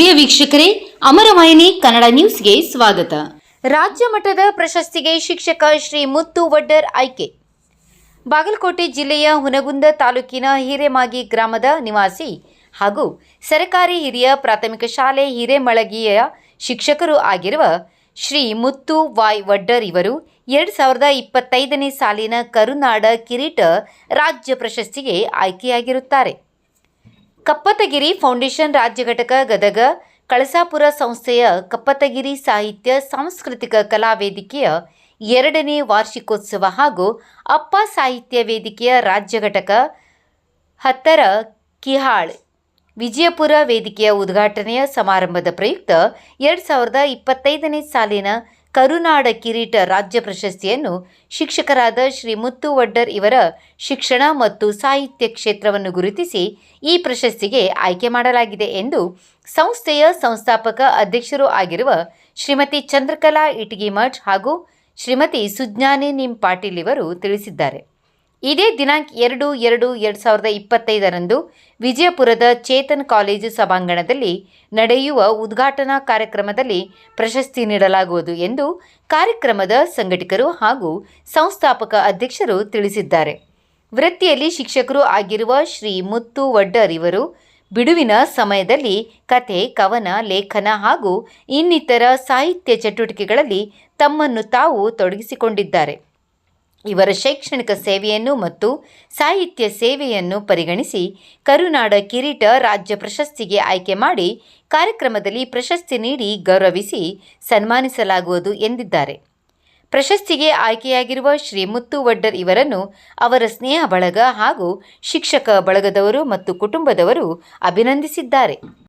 ಪ್ರಿಯ ವೀಕ್ಷಕರೇ, ಅಮರವಾಹಿನಿ ಕನ್ನಡ ನ್ಯೂಸ್ಗೆ ಸ್ವಾಗತ. ರಾಜ್ಯ ಮಟ್ಟದ ಪ್ರಶಸ್ತಿಗೆ ಶಿಕ್ಷಕ ಶ್ರೀ ಮುತ್ತು ವಡ್ಡರ್ ಆಯ್ಕೆ. ಬಾಗಲಕೋಟೆ ಜಿಲ್ಲೆಯ ಹುನಗುಂದ ತಾಲೂಕಿನ ಹಿರೇಮಾಗಿ ಗ್ರಾಮದ ನಿವಾಸಿ ಹಾಗೂ ಸರಕಾರಿ ಹಿರಿಯ ಪ್ರಾಥಮಿಕ ಶಾಲೆ ಹಿರೇಮಳಗಿಯ ಶಿಕ್ಷಕರು ಆಗಿರುವ ಶ್ರೀ ಮುತ್ತು ವಾಯ್ ವಡ್ಡರ್ ಇವರು ಎರಡು ಸಾವಿರದ ಇಪ್ಪತ್ತೈದನೇ ಸಾಲಿನ ಕರುನಾಡ ಕಿರೀಟ ರಾಜ್ಯ ಪ್ರಶಸ್ತಿಗೆ ಆಯ್ಕೆಯಾಗಿರುತ್ತಾರೆ. ಕಪ್ಪತಗಿರಿ ಫೌಂಡೇಶನ್ ರಾಜ್ಯ ಘಟಕ ಗದಗ, ಕಳಸಾಪುರ ಸಂಸ್ಥೆಯ ಕಪ್ಪತಗಿರಿ ಸಾಹಿತ್ಯ ಸಾಂಸ್ಕೃತಿಕ ಕಲಾ ವೇದಿಕೆಯ ಎರಡನೇ ವಾರ್ಷಿಕೋತ್ಸವ ಹಾಗೂ ಅಪ್ಪ ಸಾಹಿತ್ಯ ವೇದಿಕೆಯ ರಾಜ್ಯ ಘಟಕ ಹತ್ತರ ಕಿಹಾಳ್ ವಿಜಯಪುರ ವೇದಿಕೆಯ ಉದ್ಘಾಟನೆಯ ಸಮಾರಂಭದ ಪ್ರಯುಕ್ತ ಎರಡು ಸಾವಿರದ ಇಪ್ಪತ್ತೈದನೇ ಸಾಲಿನ ಕರುನಾಡ ಕಿರೀಟ ರಾಜ್ಯ ಪ್ರಶಸ್ತಿಯನ್ನು ಶಿಕ್ಷಕರಾದ ಶ್ರೀ ಮುತ್ತು ವಡ್ಡರ್ ಇವರ ಶಿಕ್ಷಣ ಮತ್ತು ಸಾಹಿತ್ಯ ಕ್ಷೇತ್ರವನ್ನು ಗುರುತಿಸಿ ಈ ಪ್ರಶಸ್ತಿಗೆ ಆಯ್ಕೆ ಮಾಡಲಾಗಿದೆ ಎಂದು ಸಂಸ್ಥೆಯ ಸಂಸ್ಥಾಪಕ ಅಧ್ಯಕ್ಷರೂ ಆಗಿರುವ ಶ್ರೀಮತಿ ಚಂದ್ರಕಲಾ ಇಟಗಿಮಠ್ ಹಾಗೂ ಶ್ರೀಮತಿ ಸುಜ್ಞಾನಿ ನಿಮ್ ಪಾಟೀಲ್ ಇವರು ತಿಳಿಸಿದ್ದಾರೆ. ಇದೇ ದಿನಾಂಕ ಎರಡು ಎರಡು ಎರಡು ಸಾವಿರದ ಇಪ್ಪತ್ತೈದರಂದು ವಿಜಯಪುರದ ಚೇತನ್ ಕಾಲೇಜು ಸಭಾಂಗಣದಲ್ಲಿ ನಡೆಯುವ ಉದ್ಘಾಟನಾ ಕಾರ್ಯಕ್ರಮದಲ್ಲಿ ಪ್ರಶಸ್ತಿ ನೀಡಲಾಗುವುದು ಎಂದು ಕಾರ್ಯಕ್ರಮದ ಸಂಘಟಕರು ಹಾಗೂ ಸಂಸ್ಥಾಪಕ ಅಧ್ಯಕ್ಷರು ತಿಳಿಸಿದ್ದಾರೆ. ವೃತ್ತಿಯಲ್ಲಿ ಶಿಕ್ಷಕರು ಆಗಿರುವ ಶ್ರೀ ಮುತ್ತು ವಡ್ಡರ್ ಇವರು ಬಿಡುವಿನ ಸಮಯದಲ್ಲಿ ಕಥೆ, ಕವನ, ಲೇಖನ ಹಾಗೂ ಇನ್ನಿತರ ಸಾಹಿತ್ಯ ಚಟುವಟಿಕೆಗಳಲ್ಲಿ ತಮ್ಮನ್ನು ತಾವು ತೊಡಗಿಸಿಕೊಂಡಿದ್ದಾರೆ. ಇವರ ಶೈಕ್ಷಣಿಕ ಸೇವೆಯನ್ನು ಮತ್ತು ಸಾಹಿತ್ಯ ಸೇವೆಯನ್ನು ಪರಿಗಣಿಸಿ ಕರುನಾಡ ಕಿರೀಟ ರಾಜ್ಯ ಪ್ರಶಸ್ತಿಗೆ ಆಯ್ಕೆ ಮಾಡಿ ಕಾರ್ಯಕ್ರಮದಲ್ಲಿ ಪ್ರಶಸ್ತಿ ನೀಡಿ ಗೌರವಿಸಿ ಸನ್ಮಾನಿಸಲಾಗುವುದು ಎಂದಿದ್ದಾರೆ. ಪ್ರಶಸ್ತಿಗೆ ಆಯ್ಕೆಯಾಗಿರುವ ಶ್ರೀ ಮುತ್ತು ವಡ್ಡರ್ ಇವರನ್ನು ಅವರ ಸ್ನೇಹ ಬಳಗ ಹಾಗೂ ಶಿಕ್ಷಕ ಬಳಗದವರು ಮತ್ತು ಕುಟುಂಬದವರು ಅಭಿನಂದಿಸಿದ್ದಾರೆ.